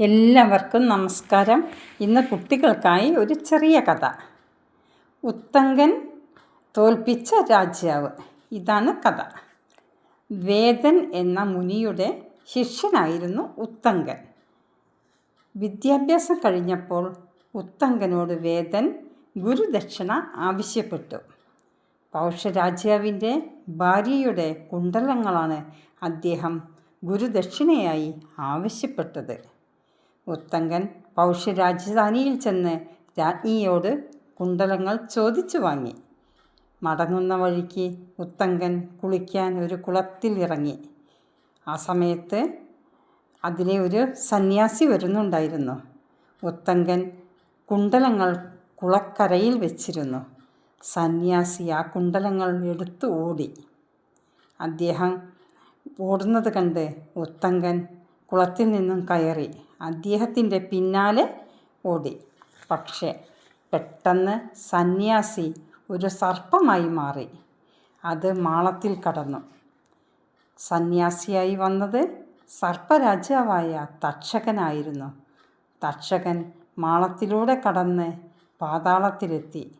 എല്ലാവർക്കും നമസ്കാരം. ഇന്ന് കുട്ടികൾക്കായി ഒരു ചെറിയ കഥ. ഉത്തങ്കൻ തോൽപ്പിച്ച രാജാവ്. ഇതാണ് കഥ. വേദൻ എന്ന മുനിയുടെ ശിഷ്യനായിരുന്നു ഉത്തങ്കൻ. വിദ്യാഭ്യാസം കഴിഞ്ഞപ്പോൾ ഉത്തങ്കനോട് വേദൻ ഗുരുദക്ഷിണ ആവശ്യപ്പെട്ടു. പൗഷരാജാവിന്റെ ഭാര്യയുടെ കുണ്ടലങ്ങളാണ് അദ്ദേഹം ഗുരുദക്ഷിണയായി ആവശ്യപ്പെട്ടത്. ഉത്തങ്കൻ പൗഷ്യരാജധാനിയിൽ ചെന്ന് രാജ്ഞിയോട് കുണ്ടലങ്ങൾ ചോദിച്ചു വാങ്ങി. മടങ്ങുന്ന വഴിക്ക് ഉത്തങ്കൻ കുളിക്കാൻ ഒരു കുളത്തിൽ ഇറങ്ങി. ആ സമയത്ത് അതിലെ ഒരു സന്യാസി വരുന്നുണ്ടായിരുന്നു. ഉത്തങ്കൻ കുണ്ടലങ്ങൾ കുളക്കരയിൽ വെച്ചിരുന്നു. സന്യാസി ആ കുണ്ടലങ്ങൾ എടുത്തു ഓടി. അദ്ദേഹം ഓടുന്നത് കണ്ട് ഉത്തങ്കൻ കുളത്തിൽ നിന്നും കയറി. അദ്ദേഹത്തിന്റെ പിന്നാലെ ഓടി. പക്ഷേ പെട്ടെന്ന് സന്യാസി ഒരു സർപ്പമായി മാറി. അത് മാളത്തിൽ കടന്നു. സന്യാസിയായി വന്നത് സർപ്പരാജാവായ തക്ഷകനായിരുന്നു. തക്ഷകൻ മാളത്തിലൂടെ കടന്ന് പാതാളത്തിലെത്തി.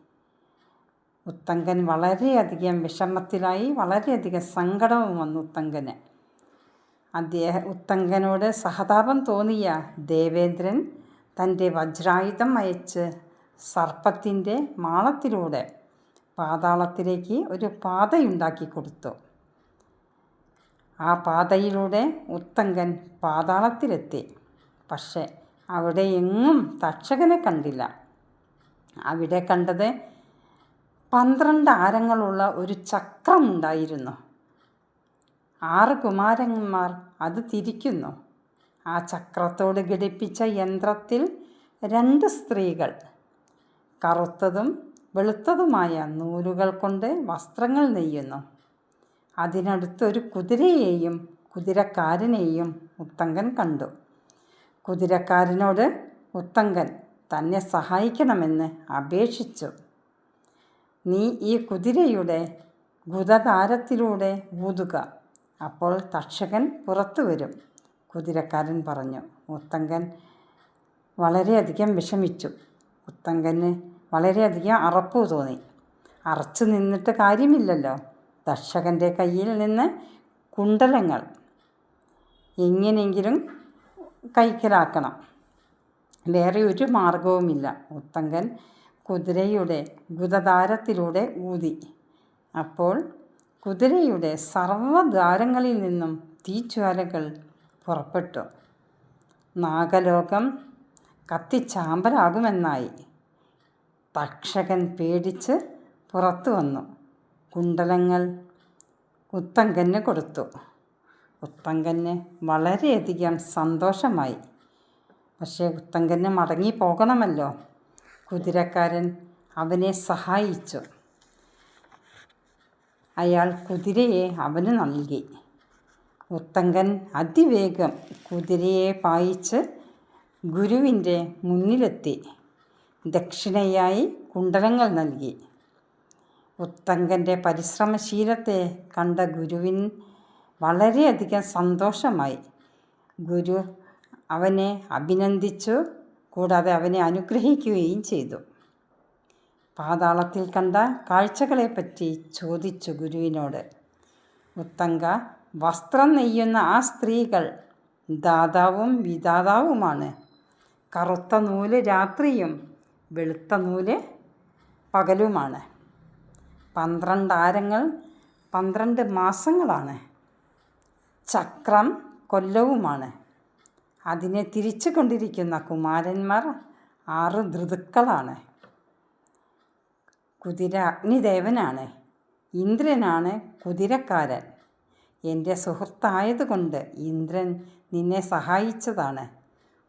ഉത്തങ്കൻ വളരെയധികം വിഷമത്തിലായി വളരെയധികം സങ്കടവും വന്നു ഉത്തങ്കന്. അദ്ദേഹം ഉത്തങ്കനോട് സഹതാപം തോന്നിയ ദേവേന്ദ്രൻ തന്റെ വജ്രായുധം അയച്ച് സർപ്പത്തിന്റെ മാളത്തിലൂടെ പാതാളത്തിലേക്ക് ഒരു പാതയുണ്ടാക്കി കൊടുത്തു. ആ പാതയിലൂടെ ഉത്തങ്കൻ പാതാളത്തിലെത്തി. പക്ഷേ അവിടെ എങ്ങും തക്ഷകനെ കണ്ടില്ല. അവിടെ കണ്ടത് പന്ത്രണ്ട് ആരങ്ങളുള്ള ഒരു ചക്രമുണ്ടായിരുന്നു ആറ് കുമാരന്മാർ അത് തിരിക്കുന്നു. ആ ചക്രത്തോട് ഘടിപ്പിച്ച യന്ത്രത്തിൽ രണ്ട് സ്ത്രീകൾ. കറുത്തതും വെളുത്തതുമായ നൂലുകൾ കൊണ്ട് വസ്ത്രങ്ങൾ നെയ്യുന്നു. അതിനടുത്തൊരു കുതിരയെയും കുതിരക്കാരനെയും ഉത്തങ്കൻ കണ്ടു. കുതിരക്കാരനോട് ഉത്തങ്കൻ തന്നെ സഹായിക്കണമെന്ന് അപേക്ഷിച്ചു. നീ ഈ കുതിരയുടെ ഗുദതാരത്തിലൂടെ ഊതുക. അപ്പോൾ തക്ഷകൻ പുറത്തു വരും. കുതിരക്കാരൻ പറഞ്ഞു ഉത്തങ്കൻ വളരെയധികം വിഷമിച്ചു. ഉത്തങ്കന് വളരെയധികം അറപ്പ് തോന്നി. അറച്ചു നിന്നിട്ട് കാര്യമില്ലല്ലോ. തക്ഷകന്റെ കയ്യിൽ നിന്ന് കുണ്ടലങ്ങൾ എങ്ങനെയെങ്കിലും കൈക്കലാക്കണം. വേറെ ഒരു മാർഗവുമില്ല ഉത്തങ്കൻ കുതിരയുടെ ഗുദധാരത്തിലൂടെ ഊതി. അപ്പോൾ കുതിരയുടെ സർവദ്വാരങ്ങളിൽ നിന്നും തീജ്വാലകൾ പുറപ്പെട്ടു. നാഗലോകം കത്തിച്ചാമ്പലാകുമെന്നായി. തക്ഷകൻ പേടിച്ച് പുറത്തു വന്നു. കുണ്ടലങ്ങൾ ഉത്തങ്കന് കൊടുത്തു. ഉത്തങ്കന് വളരെയധികം സന്തോഷമായി. പക്ഷേ ഉത്തങ്കന് മടങ്ങി പോകണമല്ലോ കുതിരക്കാരൻ അവനെ സഹായിച്ചു. അയാൾ കുതിരയെ അവന് നൽകി. ഉത്തങ്കൻ അതിവേഗം കുതിരയെ പായിച്ച് ഗുരുവിന്റെ മുന്നിലെത്തി. ദക്ഷിണയായി കുണ്ടലങ്ങൾ നൽകി. ഉത്തങ്കന്റെ പരിശ്രമശീലത്തെ കണ്ട ഗുരുവിൻ വളരെയധികം സന്തോഷമായി. ഗുരു അവനെ അഭിനന്ദിച്ചു കൂടാതെ അവനെ അനുഗ്രഹിക്കുകയും ചെയ്തു. പാതാളത്തിൽ കണ്ട കാഴ്ചകളെപ്പറ്റി ചോദിച്ചു ഗുരുവിനോട്. ഉത്തങ്ക വസ്ത്രം നെയ്യുന്ന ആ സ്ത്രീകൾ ദാതാവും വിദാതാവുമാണ്. കറുത്ത നൂൽ രാത്രിയും വെളുത്ത നൂൽ പകലുമാണ്. പന്ത്രണ്ട് ആരങ്ങൾ പന്ത്രണ്ട് മാസങ്ങളാണ്. ചക്രം കൊല്ലവുമാണ്. അതിനെ തിരിച്ചു കൊണ്ടിരിക്കുന്ന കുമാരന്മാർ ആറ് ഋതുക്കളാണ്. കുതിര അഗ്നിദേവനാണ്. ഇന്ദ്രനാണ് കുതിരക്കാരൻ. എന്റെ സുഹൃത്തായതുകൊണ്ട് ഇന്ദ്രൻ നിന്നെ സഹായിച്ചതാണ്.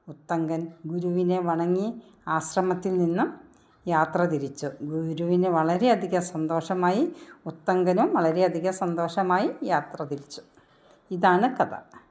ഉത്തങ്കൻ ഗുരുവിനെ വണങ്ങി ആശ്രമത്തിൽ നിന്നും യാത്ര തിരിച്ചു. ഗുരുവിന് വളരെയധികം സന്തോഷമായി ഉത്തങ്കനും വളരെയധികം സന്തോഷമായി യാത്ര തിരിച്ചു. ഇതാണ് കഥ.